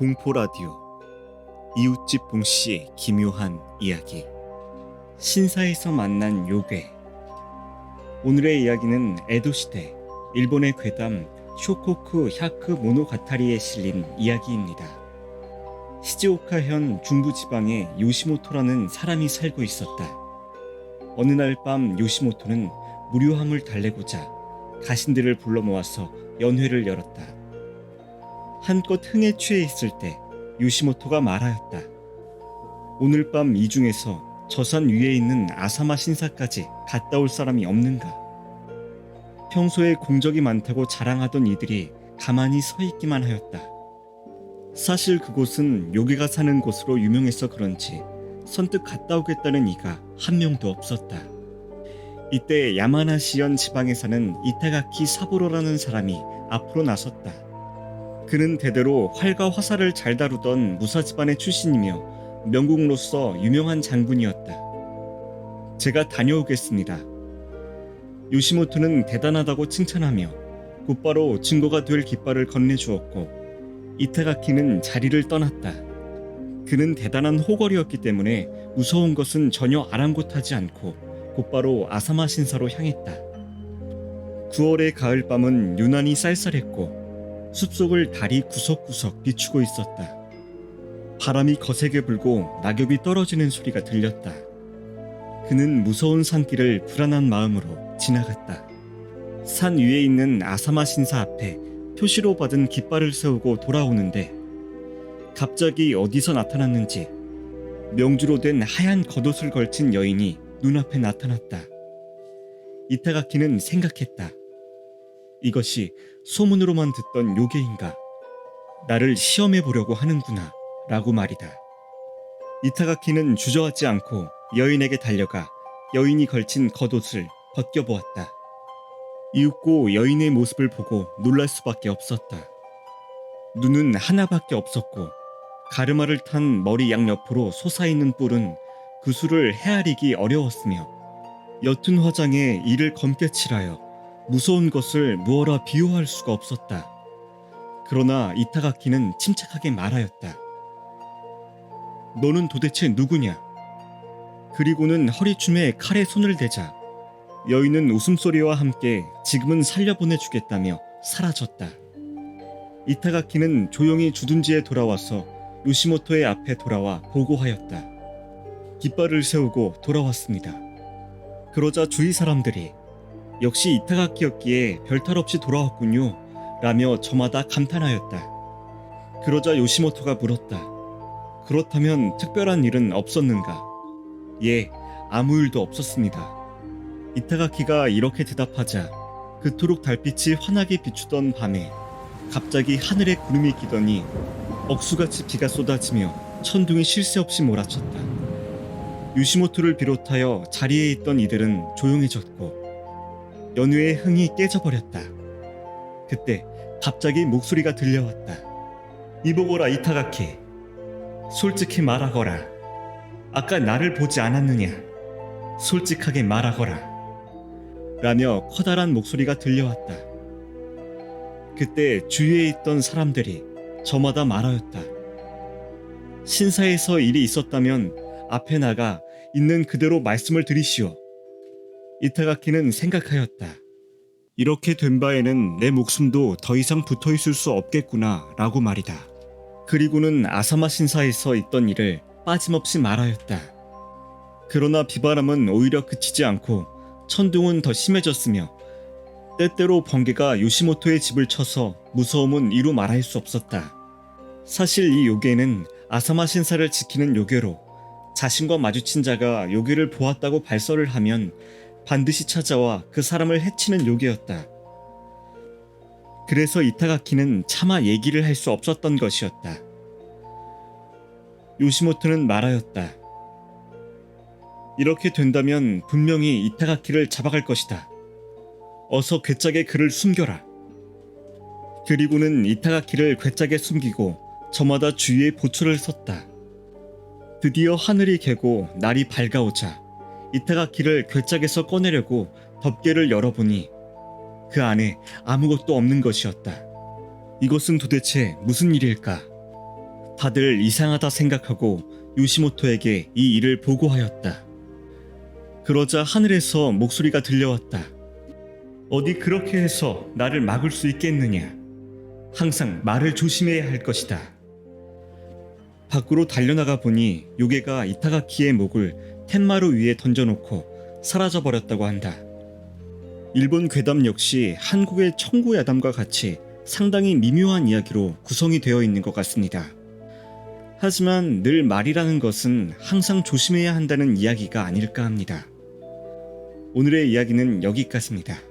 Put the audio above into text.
공포 라디오 이웃집 봉씨의 기묘한 이야기 신사에서 만난 요괴 오늘의 이야기는 에도 시대 일본의 괴담 쇼코쿠 샤크 모노가타리에 실린 이야기입니다. 시즈오카현 중부 지방에 요시모토라는 사람이 살고 있었다. 어느 날 밤 요시모토는 무료함을 달래고자 가신들을 불러 모아서 연회를 열었다. 한껏 흥에 취해 있을 때 요시모토가 말하였다. 오늘 밤 이 중에서 저산 위에 있는 아사마 신사까지 갔다 올 사람이 없는가? 평소에 공적이 많다고 자랑하던 이들이 가만히 서 있기만 하였다. 사실 그곳은 요괴가 사는 곳으로 유명해서 그런지 선뜻 갔다 오겠다는 이가 한 명도 없었다. 이때 야마나시현 지방에 사는 이타가키 사부로라는 사람이 앞으로 나섰다. 그는 대대로 활과 화살을 잘 다루던 무사 집안의 출신이며 명궁로서 유명한 장군이었다. 제가 다녀오겠습니다. 요시모토는 대단하다고 칭찬하며 곧바로 증거가 될 깃발을 건네주었고 이타가키는 자리를 떠났다. 그는 대단한 호걸이었기 때문에 무서운 것은 전혀 아랑곳하지 않고 곧바로 아사마 신사로 향했다. 9월의 가을밤은 유난히 쌀쌀했고 숲속을 달이 구석구석 비추고 있었다. 바람이 거세게 불고 낙엽이 떨어지는 소리가 들렸다. 그는 무서운 산길을 불안한 마음으로 지나갔다. 산 위에 있는 아사마 신사 앞에 표시로 받은 깃발을 세우고 돌아오는데 갑자기 어디서 나타났는지 명주로 된 하얀 겉옷을 걸친 여인이 눈앞에 나타났다. 이타가키는 생각했다. 이것이 소문으로만 듣던 요괴인가? 나를 시험해 보려고 하는구나. 라고 말이다. 이타가키는 주저하지 않고 여인에게 달려가 여인이 걸친 겉옷을 벗겨보았다. 이윽고 여인의 모습을 보고 놀랄 수밖에 없었다. 눈은 하나밖에 없었고 가르마를 탄 머리 양옆으로 솟아있는 뿔은 그 수를 헤아리기 어려웠으며 옅은 화장에 이를 검게 칠하여 무서운 것을 무어라 비유할 수가 없었다. 그러나 이타가키는 침착하게 말하였다. 너는 도대체 누구냐? 그리고는 허리춤에 칼에 손을 대자 여인은 웃음소리와 함께 지금은 살려보내주겠다며 사라졌다. 이타가키는 조용히 주둔지에 돌아와서 요시모토의 앞에 돌아와 보고하였다. 깃발을 세우고 돌아왔습니다. 그러자 주위 사람들이 역시 이타가키였기에 별탈 없이 돌아왔군요. 라며 저마다 감탄하였다. 그러자 요시모토가 물었다. 그렇다면 특별한 일은 없었는가? 예, 아무 일도 없었습니다. 이타가키가 이렇게 대답하자 그토록 달빛이 환하게 비추던 밤에 갑자기 하늘에 구름이 끼더니 억수같이 비가 쏟아지며 천둥이 쉴 새 없이 몰아쳤다. 유시모토를 비롯하여 자리에 있던 이들은 조용해졌고 연우의 흥이 깨져버렸다. 그때 갑자기 목소리가 들려왔다. 이보거라 이타가키. 솔직히 말하거라. 아까 나를 보지 않았느냐? 솔직하게 말하거라. 라며 커다란 목소리가 들려왔다. 그때 주위에 있던 사람들이 저마다 말하였다. 신사에서 일이 있었다면 앞에 나가 있는 그대로 말씀을 드리시오. 이타가키는 생각하였다. 이렇게 된 바에는 내 목숨도 더 이상 붙어 있을 수 없겠구나 라고 말이다. 그리고는 아사마 신사에서 있던 일을 빠짐없이 말하였다. 그러나 비바람은 오히려 그치지 않고 천둥은 더 심해졌으며 때때로 번개가 요시모토의 집을 쳐서 무서움은 이루 말할 수 없었다. 사실 이 요괴는 아사마 신사를 지키는 요괴로 자신과 마주친 자가 요괴를 보았다고 발설을 하면 반드시 찾아와 그 사람을 해치는 요괴였다. 그래서 이타가키는 차마 얘기를 할 수 없었던 것이었다. 요시모토는 말하였다. 이렇게 된다면 분명히 이타가키를 잡아갈 것이다. 어서 괴짝에 그를 숨겨라. 그리고는 이타가키를 괴짝에 숨기고 저마다 주위에 보초를 섰다. 드디어 하늘이 개고 날이 밝아오자 이타가 키를 괴짝에서 꺼내려고 덮개를 열어보니 그 안에 아무것도 없는 것이었다. 이것은 도대체 무슨 일일까? 다들 이상하다 생각하고 요시모토에게 이 일을 보고하였다. 그러자 하늘에서 목소리가 들려왔다. 어디 그렇게 해서 나를 막을 수 있겠느냐? 항상 말을 조심해야 할 것이다. 밖으로 달려나가 보니 요괴가 이타가키의 목을 텐마루 위에 던져놓고 사라져 버렸다고 한다. 일본 괴담 역시 한국의 청구 야담과 같이 상당히 미묘한 이야기로 구성이 되어 있는 것 같습니다. 하지만 늘 말이라는 것은 항상 조심해야 한다는 이야기가 아닐까 합니다. 오늘의 이야기는 여기까지입니다.